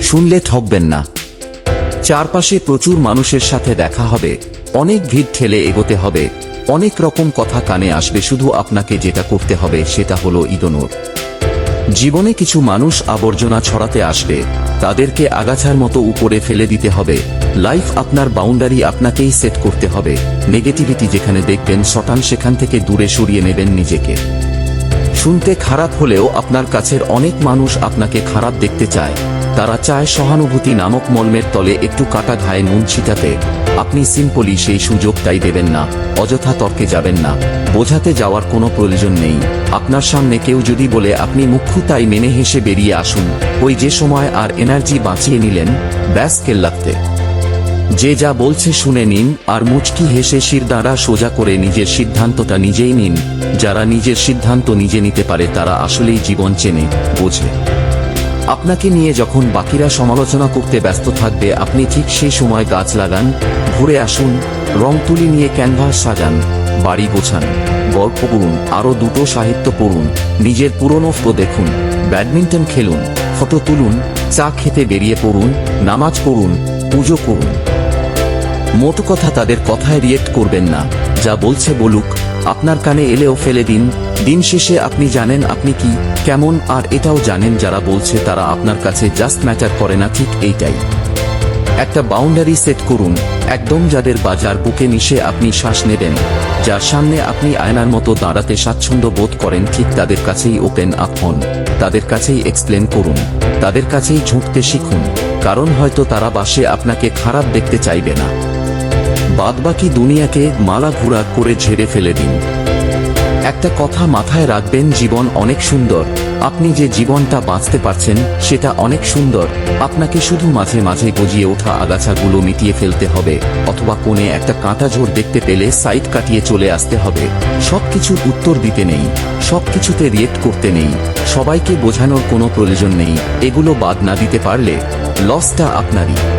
শুনলে ঠকবেন না। চারপাশে প্রচুর মানুষের সাথে দেখা হবে, অনেক ভিড় ঠেলে এগোতে হবে, অনেক রকম কথা কানে আসবে শুধু আপনাকে যেটা করতে হবে সেটা হলো ইদনোর। জীবনে কিছু মানুষ আবর্জনা ছড়াতে আসবে, তাদেরকে আগাছার মতো উপরে ফেলে দিতে হবে, লাইফ আপনার বাউন্ডারি আপনাকেই সেট করতে হবে, নেগেটিভিটি যেখানে দেখবেন শটান সেখান থেকে দূরে সরিয়ে নেবেন নিজেকে। শুনতে খারাপ হলেও আপনার কাছের অনেক মানুষ আপনাকে খারাপ দেখতে চায়। তারা চায় সহানুভূতি নামক মলমের তলে একটু কাটা ঘায়ে নুন ছিটাতে। আপনি সিম্পলি সেই সুযোগটাই দেবেন না, অযথা তর্কে যাবেন না। বোঝাতে যাওয়ার কোনো প্রয়োজন নেই। আপনার সামনে কেউ যদি বলে, আপনি মুখ্য তাই মেনে হেসে বেরিয়ে আসুন। ওই যে সময় আর এনার্জি বাঁচিয়ে নিলেন, ব্যাস কেল্লাতে। যে যা বলছে শুনে নিন, আর মুচকি হেসে শিরদাঁড়া সোজা করে নিজের সিদ্ধান্তটা নিজেই নিন। যারা নিজের সিদ্ধান্ত নিজে নিতে পারে, তারা আসলেই জীবন চেনে, বোঝে। আপনাকে নিয়ে যখন বাকিরা সমালোচনা করতে ব্যস্ত থাকবে, আপনি ঠিক সেই সময় গাছ লাগান, ঘুরে আসুন, রং তুলি নিয়ে ক্যানভাস সাজান, বাড়ি গোছান, গল্প করুন, আরও দুটো সাহিত্য পড়ুন, নিজের পুরনো ফটো দেখুন, ব্যাডমিন্টন খেলুন, ফটো তুলুন, চা খেতে বেরিয়ে পড়ুন, নামাজ পড়ুন, পুজো করুন। মোট কথা তাদের কথায় রিয়েক্ট করবেন না, যা বলছে বলুক আপনার কানে এলেও ফেলে দিন। দিন শেষে আপনি জানেন আপনি কি, কেমন, আর এটাও জানেন যারা বলছে তারা আপনার কাছে জাস্ট ম্যাটার করে না, ঠিক এইটাই। একটা বাউন্ডারি সেট করুন। একদম যাদের বাজার বুকে মিশে আপনি শ্বাস নেবেন, যার সামনে আপনি আয়নার মতো দাঁড়াতে স্বাচ্ছন্দ্য বোধ করেন, ঠিক তাদের কাছেই ওপেন আপ হন। তাদের কাছেই এক্সপ্লেন করুন। তাদের কাছেই ঝুঁকতে শিখুন। কারণ হয়তো তারা বাসে আপনাকে খারাপ দেখতে চাইবে না। বাদবাকি দুনিয়াকে মালা ঘুরা করে ঝেড়ে ফেলে দিন। একটা কথা মাথায় রাখবেন, জীবন অনেক সুন্দর। আপনি যে জীবনটা বাঁচতে পারছেন, সেটা অনেক সুন্দর। আপনাকে শুধু মাঝে মাঝে গজিয়ে ওঠা আগাছাগুলো মিটিয়ে ফেলতে হবে, অথবা কোণে একটা কাঁটা ঝোড় দেখতে পেলে সাইড কাটিয়ে চলে আসতে হবে। সব সবকিছুর উত্তর দিতে নেই, সবকিছুতে রিয়েক্ট করতে নেই। সবাইকে বোঝানোর কোনো প্রয়োজন নেই, এগুলো বাদ না দিতে পারলে, লসটা আপনারই।